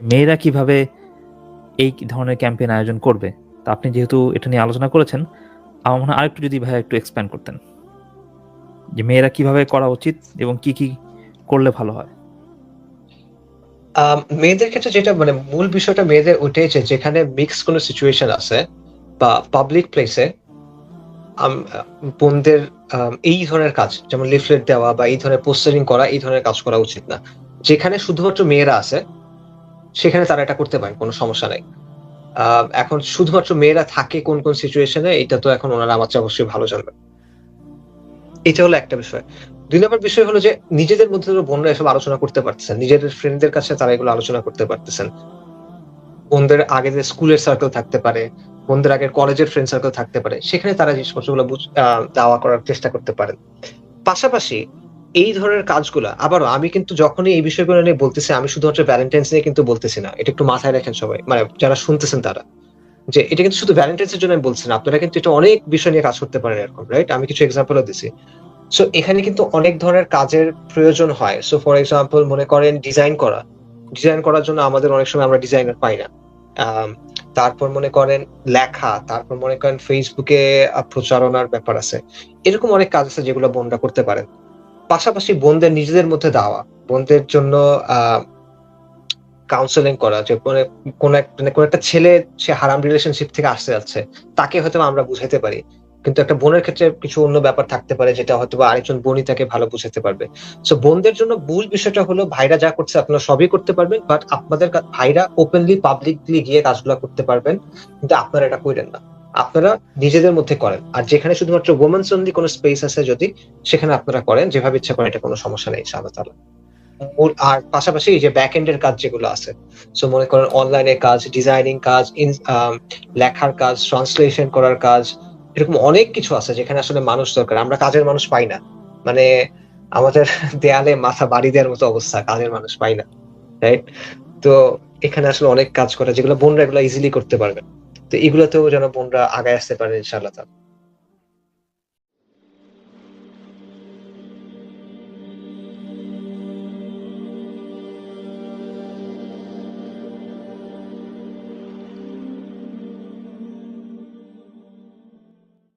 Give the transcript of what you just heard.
মেয়েরা কীভাবে এই ধরনের ক্যাম্পেইন আয়োজন করবে? তা আপনি যেহেতু এটা নিয়ে আলোচনা করেছেন, আমার মনে হয় আরেকটু যদি ভাই একটু এক্সপ্যান্ড করতেন। যে মেয়েরা কীভাবে করা উচিত এবং কি কি করলে ভালো হয়? মেয়েদের ক্ষেত্রে যেটা মানে মূল বিষয়টা মেয়েদের উঠেছে যেখানে মিক্স কোনো সিচুয়েশন আছে বা পাবলিক প্লেসে বোনদের এই ধরনের কাজ, যেমন লিফলেট দেওয়া বা এই ধরনের পোস্টারিং করা, এই ধরনের কাজ করা উচিত না। যেখানে শুধুমাত্র মেয়েরা আছে সেখানে তারা এটা করতে পারে কোনো সমস্যা নাই। এখন শুধুমাত্র মেয়েরা থাকে কোন কোন সিচুয়েশনে এটা তো এখন ওনারা আমার চেয়ে অবশ্যই ভালো জানবে এটা হলো একটা বিষয়। দুই নম্বর বিষয় হলো যে নিজেদের মধ্যে তো বোনরা এসব আলোচনা করতে পারতেছেন নিজেদের ফ্রেন্ডদের কাছে তারা এগুলো আলোচনা করতে পারতেছেন। বোনদের আগে যে স্কুলের সার্কেল থাকতে পারে বোনদের আগে কলেজের ফ্রেন্ড সার্কেল থাকতে পারে সেখানে তারা জিনিসপত্রগুলো আহ, করার চেষ্টা করতে পারেন। পাশাপাশি এই ধরনের কাজগুলো আবার আমি কিন্তু যখনই এই বিষয়গুলো নিয়ে বলতেছি, আমি শুধুমাত্র ভ্যালেন্টাইন্স নিয়ে কিন্তু বলতেছি না, এটা একটু মাথায় রাখেন সবাই মানে যারা শুনতেছেন তারা। যে এটা কিন্তু শুধু ভ্যালেন্টাইন্স এর জন্য আমি বলছি না, আপনারা কিন্তু এটা অনেক বিষয় নিয়ে কাজ করতে পারেন এরকম রাইট আমি কিছু এক্সাম্পলও দিছি। সো এখানে কিন্তু অনেক ধরনের কাজের প্রয়োজন হয়। সো ফর এক্সাম্পল মনে করেন ডিজাইন করা। ডিজাইন করার জন্য আমাদের অনেক সময় আমরা ডিজাইনার পাই না। তারপর মনে করেন লেখা, তারপর মনে করেন ফেসবুকে প্রচারণার ব্যাপার আছে। এরকম অনেক কাজ আছে যেগুলো বোনরা করতে পারেন। পাশাপাশি বোনদের নিজেদের মধ্যে দেওয়া। বোনদের জন্য কাউন্সেলিং করা, যে কোন এক মানে কোন একটা ছেলে, সে হারাম রিলেশনশিপ থেকে আসতে যাচ্ছে, তাকে হয়তো আমরা বুঝাইতে পারি। কিন্তু একটা বোনের ক্ষেত্রে কিছু অন্য ব্যাপার থাকতে পারে, যেটা হয়তো আরেকজন বোনই তাকে ভালো বুঝাতে পারবে। সো বোনদের জন্য মূল বিষয়টা হলো, ভাইরা যা করছে আপনারা সবই করতে পারবেন বাট আপনাদের ভাইরা ওপেনলি পাবলিকলি গিয়ে কাজগুলো করতে পারবেন, কিন্তু আপনারা এটা করেন না। আপনারা নিজেদের মধ্যে করেন। আর যেখানে শুধুমাত্র ওমেন্স অনলি কোনো স্পেস আছে যদি, সেখানে আপনারা করেন, যেভাবে ইচ্ছা করেন, এটা কোনো সমস্যা নেই, ইনশাআল্লাহ তাআলা। আর পাশাপাশি যে ব্যাক এন্ডের কাজ যেগুলো আছে সো মনে করেন অনলাইনে কাজ ডিজাইনিং কাজ লেখার কাজ ট্রান্সলেশন করার কাজ, এরকম অনেক কিছু আছে যেখানে আসলে মানুষ দরকার। আমরা কাজের মানুষ পাই না। মানে আমাদের দেয়ালে মাথা বাড়ি দেওয়ার মতো অবস্থা, কাজের মানুষ পাই না রাইট তো এখানে আসলে অনেক কাজ করা যেগুলো বোনরা এগুলো ইজিলি করতে পারবে। তো এগুলোতেও যেন বোনরা আগায় আসতে পারে ইনশাআল্লাহ